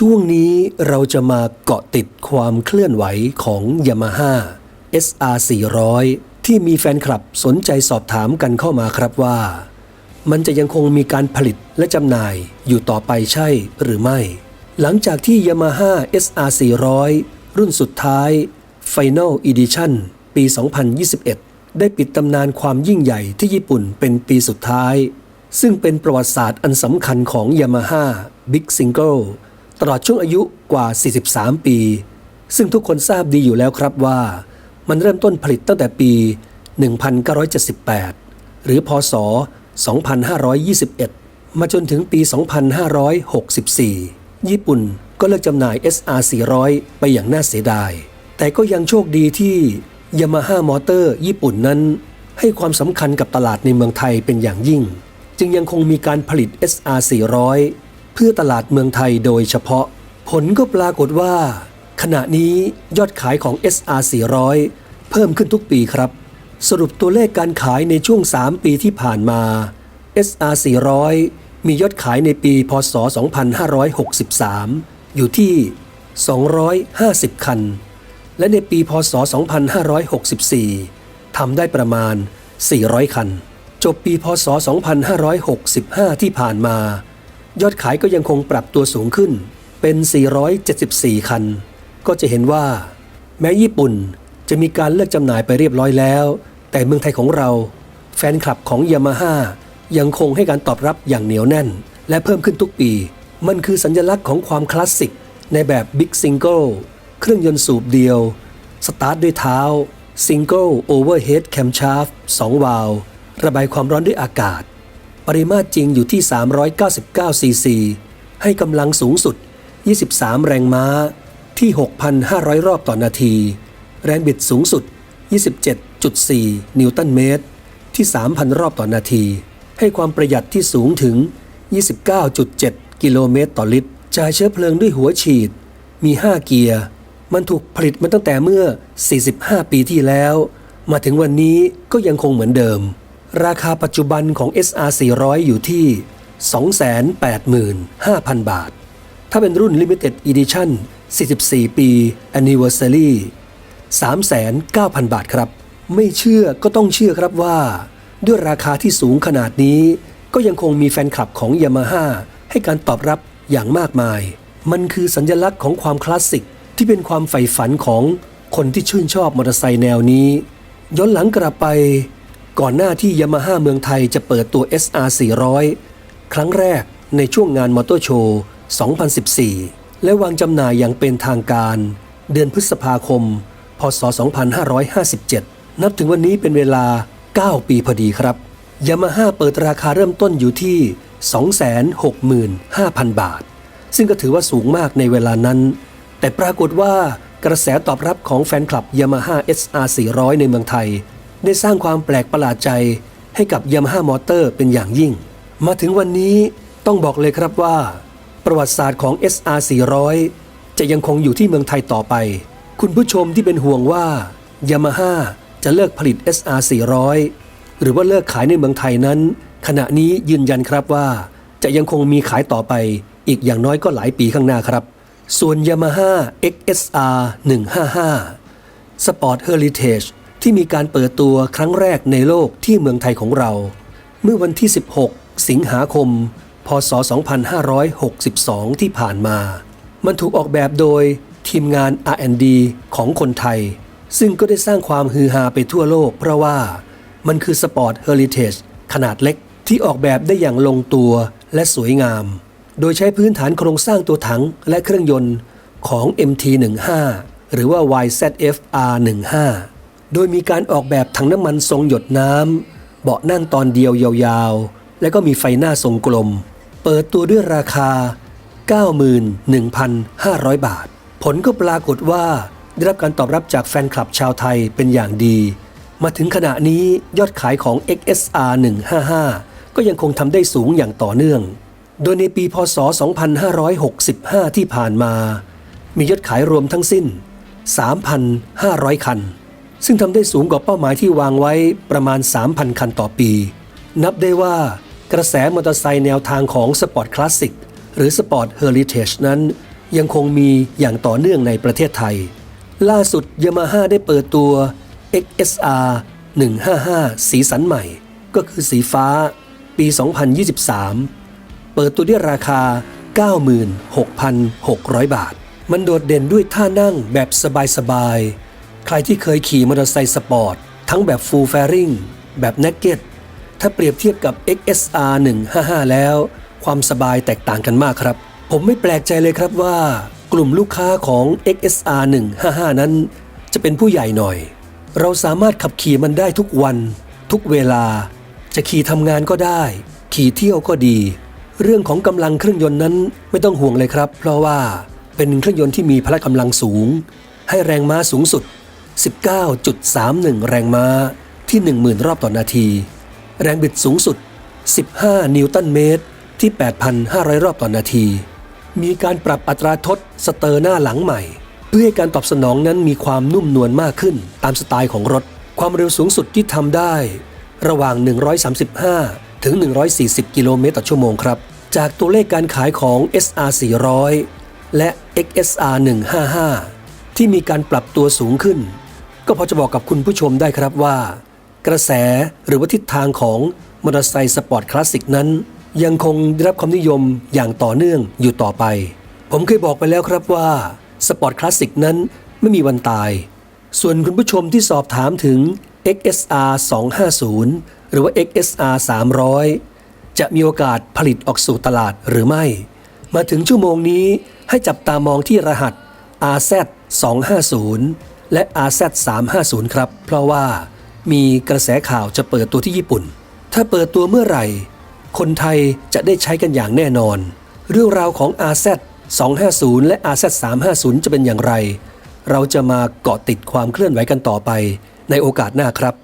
ช่วงนี้เราจะมาเกาะติดความเคลื่อนไหวของ Yamaha SR 400ที่มีแฟนคลับสนใจสอบถามกันเข้ามาครับว่า มันจะยังคงมีการผลิตและจำหน่ายอยู่ต่อไปใช่หรือไม่ หลังจากที่ Yamaha SR 400รุ่นสุดท้าย Final Edition ปี 2021 ได้ปิดตำนานความยิ่งใหญ่ที่ญี่ปุ่นเป็นปีสุดท้าย ซึ่งเป็นประวัติศาสตร์อันสำคัญของ Yamaha Big Single ตลอดช่วงอายุกว่า 43 ปี ซึ่งทุกคนทราบดีอยู่แล้วครับว่า มันเริ่มต้นผลิตตั้งแต่ปี 1978 หรือพศ 2521 มาจนถึงปี 2564 ญี่ปุ่นก็เลิกจำหน่าย SR 400 ไปอย่างน่าเสียดาย แต่ก็ยังโชคดีที่ Yamaha Motor ญี่ปุ่นนั้น ให้ความสำคัญกับตลาดในเมืองไทยเป็นอย่างยิ่ง จึงยังคงมีการผลิต SR 400 เพื่อตลาดเมืองไทยโดยเฉพาะ ผลก็ปรากฏว่า ขณะนี้ยอดขายของ SR 400 เพิ่มขึ้นทุกปีครับ สรุปตัวเลขการขายในช่วง 3 ปีที่ผ่านมา SR 400 มียอดขายในปี พศ 2563 อยู่ที่ 250 คัน และในปี พศ 2564 ทำได้ประมาณ 400 คัน จบปี พศ 2565 ที่ผ่านมา ยอดขายก็ยังคงปรับตัวสูงขึ้นเป็น 474 คัน ก็จะเห็นว่า แม้ญี่ปุ่นจะมีการเลิกจำหน่ายไปเรียบร้อยแล้ว แต่เมืองไทยของเรา แฟนคลับของยามาฮ่ายังคงให้การตอบรับอย่างเหนียวแน่น และเพิ่มขึ้นทุกปี มันคือสัญลักษณ์ของความคลาสสิก ในแบบบิ๊กซิงเกิลเครื่องยนต์สูบเดียว สตาร์ทด้วยเท้าซิงเกิลโอเวอร์เฮดแคมชาร์ฟ2วาล์วระบายความร้อนด้วยอากาศ ปริมาตรจริงอยู่ที่ 399 ซีซี ให้กำลังสูงสุด 23 แรงม้าที่ 6,500 รอบต่อนาที แรงบิดสูงสุด 27.4 นิวตันเมตร ที่ 3,000 รอบต่อนาที ให้ความประหยัดที่สูงถึง 29.7 กิโลเมตรต่อลิตรจ่ายเชื้อเพลิงด้วยหัวฉีด มี 5 เกียร์ มันถูกผลิตมาตั้งแต่เมื่อ 45 ปีที่แล้ว มาถึงวันนี้ก็ยังคงเหมือนเดิม ราคาปัจจุบันของ SR 400 อยู่ที่ 285,000 บาท ถ้าเป็นรุ่น Limited Edition 44 ปี Anniversary 39,000 บาทครับ ไม่เชื่อก็ต้องเชื่อครับว่า ด้วยราคาที่สูงขนาดนี้ ก็ยังคงมีแฟนคลับของ Yamaha ให้การตอบรับอย่างมากมาย มันคือสัญลักษณ์ของความคลาสสิกที่เป็นความใฝ่ฝันของคนที่ชื่นชอบมอเตอร์ไซค์แนวนี้ ย้อนหลังกลับไป ก่อนหน้าที่ Yamaha เมืองไทยจะเปิดตัว SR 400 ครั้งแรกในช่วงงานมอเตอร์โชว์ 2014 และวางจำหน่ายอย่างเป็นทางการ เดือนพฤษภาคม พศ 2557 นับถึงวันนี้เป็นเวลา 9 ปีพอดีครับยามาฮ่าเปิดราคาเริ่มต้นอยู่ที่ 265,000 บาท ซึ่งก็ถือว่าสูงมากในเวลานั้น แต่ปรากฏว่ากระแสตอบรับของแฟนคลับ Yamaha SR 400 ในเมืองไทย ได้สร้างความแปลกประหลาดใจให้กับ Yamaha Motor เป็นอย่างยิ่ง มาถึงวันนี้ต้องบอกเลยครับว่า ประวัติศาสตร์ของ SR 400 จะยังคงอยู่ที่เมืองไทยต่อไป คุณผู้ชมที่เป็นห่วงว่า Yamaha จะเลิกผลิต SR 400 หรือว่าเลิกขายในเมืองไทยนั้น ขณะนี้ยืนยันครับว่า จะยังคงมีขายต่อไปอีกอย่างน้อยก็หลายปีข้างหน้าครับ ส่วน Yamaha XSR 155 Sport Heritage ที่มีการเปิดตัวครั้งแรกในโลกที่เมืองไทยของเรา เมื่อวันที่ 16 สิงหาคม พศ 2562 ที่ผ่านมา มันถูกออกแบบโดยทีมงาน R&D ของคนไทย ซึ่งก็ได้สร้างความฮือฮาไปทั่วโลก เพราะว่ามันคือ Sport Heritage ขนาดเล็กที่ออกแบบได้อย่างลงตัวและสวยงาม โดยใช้พื้นฐานโครงสร้างตัวถังและเครื่องยนต์ของ MT15 หรือว่า YZF-R15 โดยมีการออกแบบถังน้ำมันทรงหยดน้ำ เบาะนั่งตอนเดียวยาวๆ และก็มีไฟหน้าทรงกลม เปิดตัวด้วยราคา 91,500 บาท ผลก็ปรากฏว่าได้รับการตอบรับจากแฟนคลับชาวไทยเป็นอย่างดี มาถึงขณะนี้ยอดขายของ XSR 155 ก็ยังคงทำได้สูงอย่างต่อเนื่อง โดยในปีพศ 2565 ที่ผ่านมา มียอดขายรวมทั้งสิ้น 3,500 คัน ซึ่งทำได้สูงกว่าเป้าหมายที่วางไว้ประมาณ 3,000 คันต่อปี นับได้ว่ากระแสมอเตอร์ไซค์แนวทางของสปอร์ตคลาสสิกหรือสปอร์ตเฮอริเทจนั้น ยังคงมีอย่างต่อเนื่องในประเทศไทย ล่าสุดยามาฮ่าได้เปิดตัว XSR 155 สีสันใหม่ ก็คือสีฟ้า ปี 2023 เปิดตัวด้วยราคา 96,600 บาท มันโดดเด่นด้วยท่านั่งแบบสบายๆ ใครที่เคยขี่มอเตอร์ไซค์สปอร์ต ทั้งแบบ Full Fairing แบบ Naked ถ้าเปรียบเทียบกับ XSR 155 แล้ว ความสบายแตกต่างกันมากครับ ผมไม่แปลกใจเลยครับว่ากลุ่มลูกค้าของ XSR 155 นั้น จะเป็นผู้ใหญ่หน่อย เราสามารถขับขี่มันได้ทุกวัน ทุกเวลา จะขี่ทำงานก็ได้ ขี่เที่ยวก็ดี เรื่องของกำลังเครื่องยนต์นั้นไม่ต้องห่วงเลยครับ เพราะว่าเป็นเครื่องยนต์ที่มีพละกำลังสูง ให้แรงม้าสูงสุด 19.31 แรงม้าที่ 10,000 รอบต่อนาที แรงบิดสูงสุด 15 นิวตันเมตรที่ 8,500 รอบต่อนาที มีการปรับอัตราทดสเตอร์หน้าหลังใหม่ เพื่อให้การตอบสนองนั้นมีความนุ่มนวลมากขึ้นตามสไตล์ของรถ ความเร็วสูงสุดที่ทำได้ ระหว่าง 135 ถึง 140 กิโลเมตรต่อชั่วโมงครับ จากตัวเลขการขายของ SR 400 และ XSR 155 ที่มีการปรับตัวสูงขึ้น ก็พอจะบอกกับคุณผู้ชมได้ครับว่า กระแสหรือว่าทิศทางของมอเตอร์ไซค์สปอร์ตคลาสสิกนั้น ยังคงได้รับความนิยมอย่างต่อเนื่องอยู่ต่อไป ผมเคยบอกไปแล้วครับว่าสปอร์ตคลาสสิกนั้นไม่มีวันตาย ส่วนคุณผู้ชมที่สอบถามถึง XSR 250 หรือว่า XSR 300 จะมีโอกาสผลิตออกสู่ตลาดหรือไม่ มาถึงชั่วโมงนี้ให้จับตามองที่รหัส RZ 250 และ RZ 350 ครับ เพราะว่ามีกระแสข่าวจะเปิดตัวที่ญี่ปุ่น ถ้าเปิดตัวเมื่อไหร่ คนไทยจะได้ใช้กันอย่างแน่นอน เรื่องราวของ RZ 250 และ RZ 350 จะเป็นอย่างไร เราจะมาเกาะติดความเคลื่อนไหวกันต่อไปในโอกาสหน้าครับ